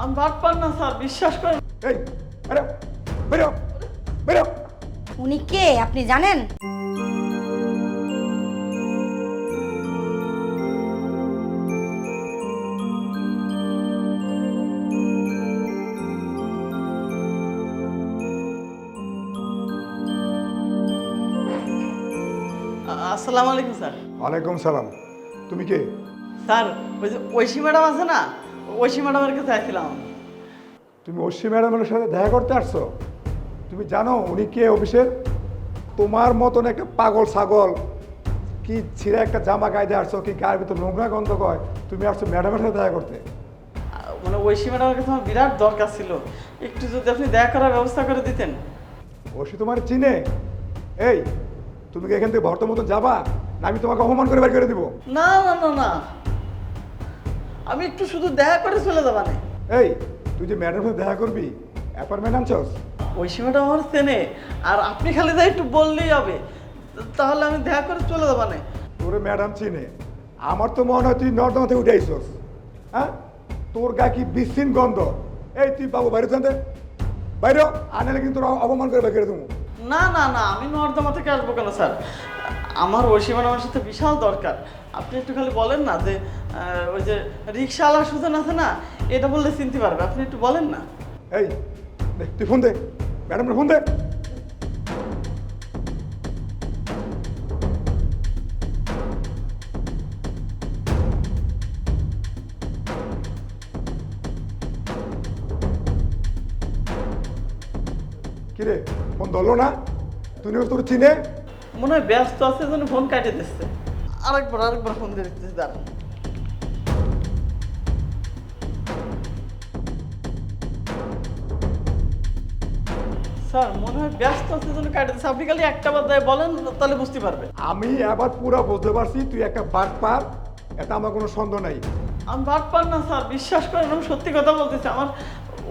আমি বাটপার না স্যার বিশ্বাস করেন। এই বেরো বেরো বেরো। উনি কে আপনি জানেন? আসসালামু আলাইকুম স্যার। ওয়ালাইকুম সালাম। তুমি কে? স্যার ওই যে ঐশী ম্যাডাম আছে না? ঐশী ম্যাডামের কাছে আসছিলাম। তুমি অশ্বী ম্যাডামের সাথে দেখা করতে আসছো? তুমি জানো উনি কে অফিসের? তোমার মতন একটা পাগল ছাগল। কি ছিঁড়ে একটা জামা গায়ে দিয়ে আসছো কি গায়ের ভিতর নোংরা গন্ধ কয়? তুমি আসছো ম্যাডামের সাথে দেখা করতে। মানে ঐশী ম্যাডামের কাছে আমার বিরাট দরকার ছিল। একটু যদি আপনি দেখা করার ব্যবস্থা করে দিতেন। অশ্বী তোমার চিনে? এই তুমি কি এখান থেকে ভর্ত মতো যাবা? না আমি তোমাকে অপমান করে বের করে দিব। না না না না। আমি একটু শুধু দেখা করে চলে যাবা না। এই তুই যে ম্যাডামের সাথে দেখা করবি অ্যাপার্টমেন্ট আনছস? ওই সীমাটা আমার চেনে আর আপনি খালি যাই একটু বললেই হবে। তাহলে আমি দেখা করে চলে যাবা না। তোরে ম্যাডাম চিনে আমার তো মনে হয় তুই নর্দমা থেকে উঠে আইসস হ্যাঁ? তোর গা কি বিচ্ছিন গন্ধ? এই তুই বাবু বাইরে জানতে বাইরে আনালে কিন্তু তোর অপমান করে বের করে দেবো। না না না আমি নর্দমা থেকে আসব কেন স্যার? আমার ঐশী ম্যাডামের সাথে বিশাল দরকার। আপনি একটু খালি বলেন না যে ওই যে রিক্সাওয়ালা সুজন আছে না, এটা বললে চিনতে পারবে। আপনি একটু বলেন না। এই তুই ফোন দে। ম্যাডামের ফোন দে। কিরে, ফোন ধরলো না? তুই তোর চিনে? মনে হয় ব্যস্ত আছে যেন ফোন কাটিয়ে দিচ্ছে। আরেকবার আরেকবার ফোন দিয়ে দিচ্ছে দাঁড়ান স্যার মনে হয় ব্যস্ত আছে জন্য কাটিয়ে দিচ্ছে। আপনি খালি একটা বার দেয় বলেন তাহলে বুঝতে পারবে। আমি এবার পুরো বুঝতে পারছি তুই একটা বাট পার এটা আমার কোনো সন্দেহ নাই। আমি বাদ পার না স্যার বিশ্বাস করেন আমি সত্যি কথা বলতেছি। আমার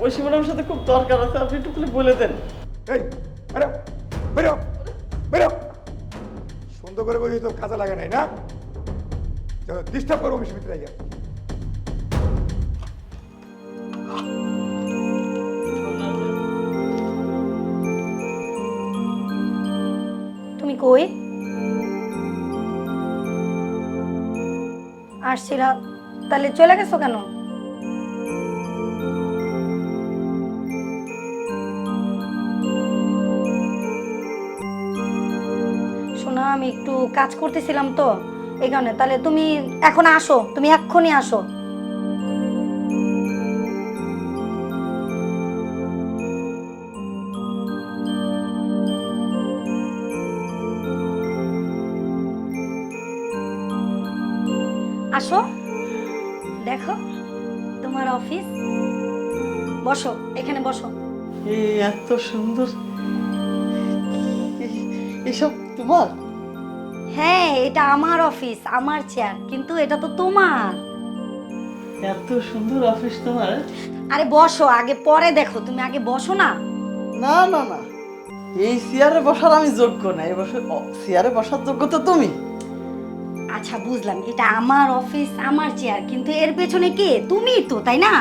ঐশী ম্যাডামের সাথে খুব দরকার আছে আপনি একটু বলে দেন। এই বেরো বেরো। সুন্দর করে বলি তো কাজে লাগে নাই, না? ডিস্টার্ব করব মিশে ভিতরে গিয়ে তুমি কই? আসছিলা, তাহলে চলে গেছো কেন? আমি একটু কাজ করতেছিলাম তো, এই কারণে। তাহলে তুমি এখন আসো, তুমি এক্ষুনি আসো। আসো, দেখো তোমার অফিস। বসো, এখানে বসো। এত সুন্দর। এসব তোমার? হ্যাঁ এটা আমার অফিস আমার চেয়ার কিন্তু এটা তো তোমার। এত সুন্দর অফিস তোমার আরে বসো আগে পরে দেখো তুমি আগে বসো না। না না না। এই চেয়ারে বসার আমি যোগ্য না এই বছর চেয়ারে বসার যোগ্য তো তুমি। আচ্ছা বুঝলাম এটা আমার অফিস আমার চেয়ার কিন্তু এর পেছনে কে? তুমি তো তাই না?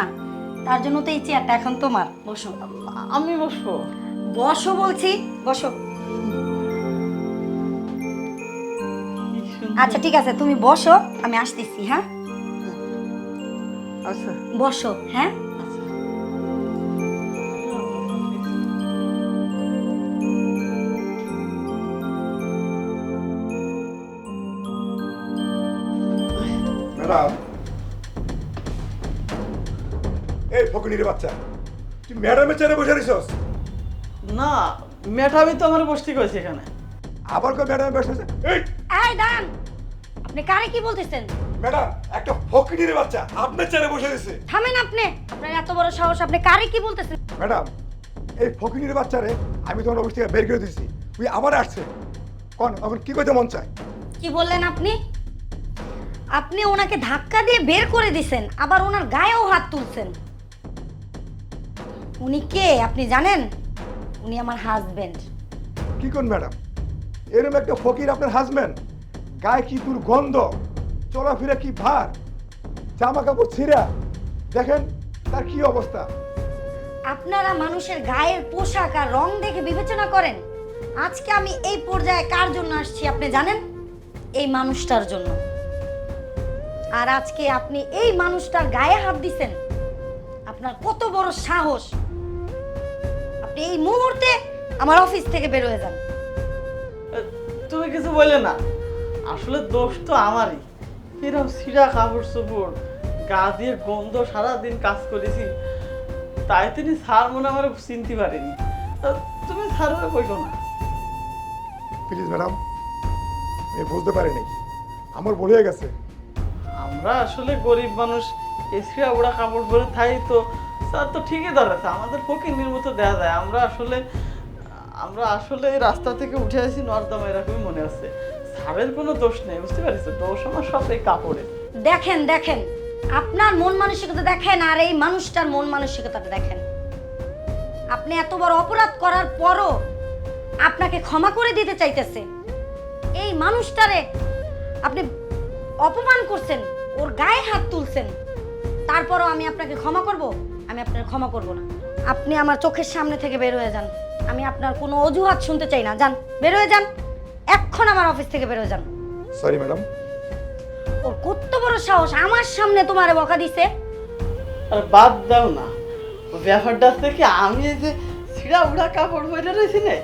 তার জন্য তো এই চেয়ারটা এখন তোমার। বসো। আমি বসবো। বসো বলছি বসো। আচ্ছা ঠিক আছে তুমি বসো আমি আসতেছি হ্যাঁ? আচ্ছা। বসো হ্যাঁ? আচ্ছা ম্যাডাম। এই ফকিনির বাচ্চা তুই ম্যাডামের চেয়ারে বসে রইছস? না ম্যাডামই তো আমার বসতে করেছে এখানে। আবার কই ম্যাডামে বসে আছে? এই! এই দাঁড়ান। আপনি কারে কি বলতেছেন? ম্যাডাম একটা ফকিনির বাচ্চা আপনার চেয়ারে বসে রয়েছে। থামেন আপনি। আপনার এত বড় সাহস আপনি কারে কি বলতেছেন? ম্যাডাম এই ফকিনির বাচ্চারে আমি তোমার অফিস থেকে বের করে দিয়েছি। তুই আবার আসছে। কোন এখন কি করতে মন চায়? কি বললেন আপনি? আপনি ওনাকে ধাক্কা দিয়ে বের করে দিছেন আবার ওনার গায়েও হাত তুলছেন। উনি কে আপনি জানেন? উনি আমার হাজবেন্ড কি কোন ম্যাডাম? এরকম একটা ফকির আপনার হাজবেন্ড গায়ে কি দুর্গন্ধ চলাফেরা কি ভার জামা কাপড় ছিঁড়া দেখেন তার কি অবস্থা। আপনারা মানুষের গায়ের পোশাক আর রং দেখে বিবেচনা করেন। আজকে আমি এই পর্যায়ে কার জন্য আসছি আপনি জানেন? এই মানুষটার জন্য। আর আজকে আপনি এই মানুষটার গায়ে হাত দিছেন। আপনার কত বড় সাহস। আপনি এই মুহূর্তে আমার অফিস থেকে বের হয়ে যান। তুমি কিছু বলে না। আসলে দোষ তো আমারই। এরকম সিরা কাপড় চোপড় গা দিয়ে গন্ধ সারাদিন কাজ করেছি তাই তিনি স্যার মনে আমার চিনতে পারেনি। তুমি স্যারের কইলো না। প্লিজ ম্যাডাম আমি বুঝতে পারিনি। আমার ভুল হয়ে গেছে। আমরা আসলে গরিব মানুষ এসিয়া ওড়া কাপড় পরে থাই তো স্যার তো ঠিকই দাঁড়াচ্ছে আমাদের ফকির মতো দেওয়া যায়। আমরা আসলে আমরা আসলে রাস্তা থেকে উঠে আসি নর্দমা এরকমই মনে আছে। স্যারের কোনো দোষ নেই, বুঝতে পারিস দোষ আমার সব এই দেখেন দেখেন, আপনার মন মানসিকতা দেখেন আর এই মানুষটার মন মানসিকতাটা দেখেন। আপনি এত বড় অপরাধ করার পরও আপনাকে ক্ষমা করে দিতে চাইতেছে। এই মানুষটারে আপনি অপমান করছেন, ওর গায়ে হাত তুলছেন। তারপরও আমি আপনাকে ক্ষমা করব, আমি আপনার ক্ষমা করব না। আপনি আমার চোখের সামনে থেকে বের হয়ে যান। আমি আপনার কোনো অজুহাত শুনতে চাই না। যান, বের হয়ে যান। এক্ষণ আমার অফিস থেকে বের হয়ে যান সরি ম্যাডাম ওর কত বড় সাহস আমার সামনে তোমারে বকা দিছে। আর বাদ দাও না। ও ব্যাপারটা থেকে আমি এই যে ছিঁড়া উড়া কাপড় পরে রয়েছি না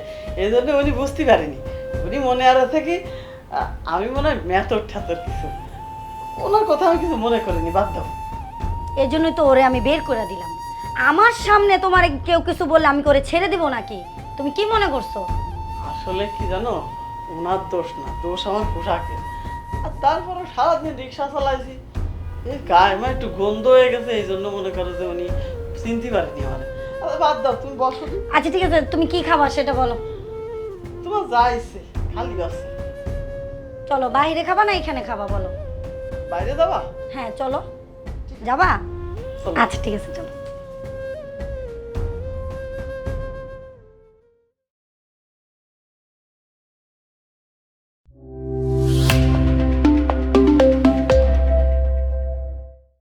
এই জন্য উনি বুঝতে পারেনি। উনি মনে আর থেকে আমি মনে হয় মেথর ঠাতর কিছু। ওনার কথা আমি কিছু মনে করিনি বাদ দাও। এই জন্যই তো ওরে আমি বের করে দিলাম। আমার সামনে তোমার কেউ কিছু বললে আমি করে ছেড়ে দিব নাকি? তুমি কি মনে করছ? আসলে কি জানো ওনার দোষ না দোষ আমার পোশাকের। আর তারপরে সারাদিন রিক্সা চালাইছি। এই গায়ে আমার একটু গন্ধ হয়ে গেছে এই জন্য মনে করো যে উনি চিনতে পারেনি আমার। আরে বাদ দাও তুমি বসো। আচ্ছা ঠিক আছে তুমি কি খাবার সেটা বলো। তোমার যা ইচ্ছে খালি আছে চলো বাইরে খাবা না এখানে খাবা বলো। বাইরে যাবা? হ্যাঁ চলো। যাবা। আচ্ছা ঠিক আছে চলো।